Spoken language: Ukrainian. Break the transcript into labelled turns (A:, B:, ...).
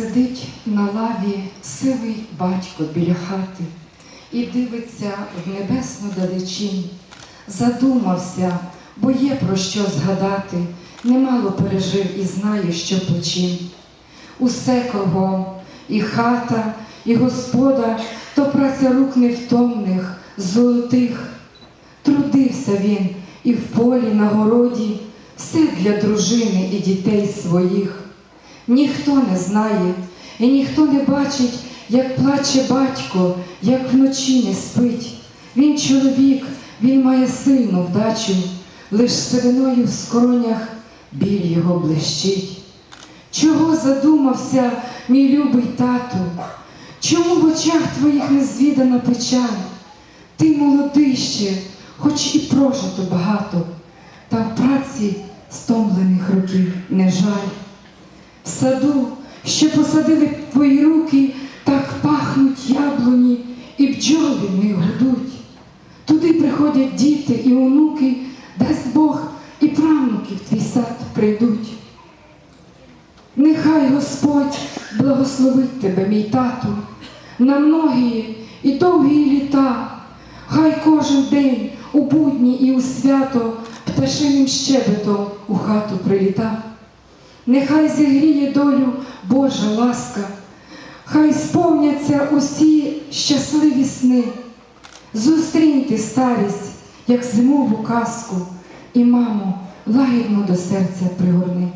A: Сидить на лаві сивий батько біля хати і дивиться в небесну далечінь. Задумався, бо є про що згадати, немало пережив і знає, що почин. Усе кругом, і хата, і господа, то праця рук невтомних, золотих. Трудився він і в полі, на городі, все для дружини і дітей своїх. Ніхто не знає і ніхто не бачить, як плаче батько, як вночі не спить. Він чоловік, він має сильну вдачу, лиш сивиною в скронях біль його блищить. Чого задумався, мій любий тату? Чому в очах твоїх незвідана печаль? Ти молодий ще, хоч і прожито багато, та в праці стомлених років не жаль. Саду, що посадили твої руки, так пахнуть яблуні, і бджоли них гудуть. Туди приходять діти і онуки, дасть Бог і правнуки в твій сад прийдуть. Нехай Господь благословить тебе, мій тату, на многії і довгі літа, хай кожен день у будні і у свято пташиним щебетом у хату приліта. Нехай зігріє долю Божа ласка, хай сповняться усі щасливі сни. Зустріньте старість, як зимову казку, і, мамо, лагідно до серця пригорни.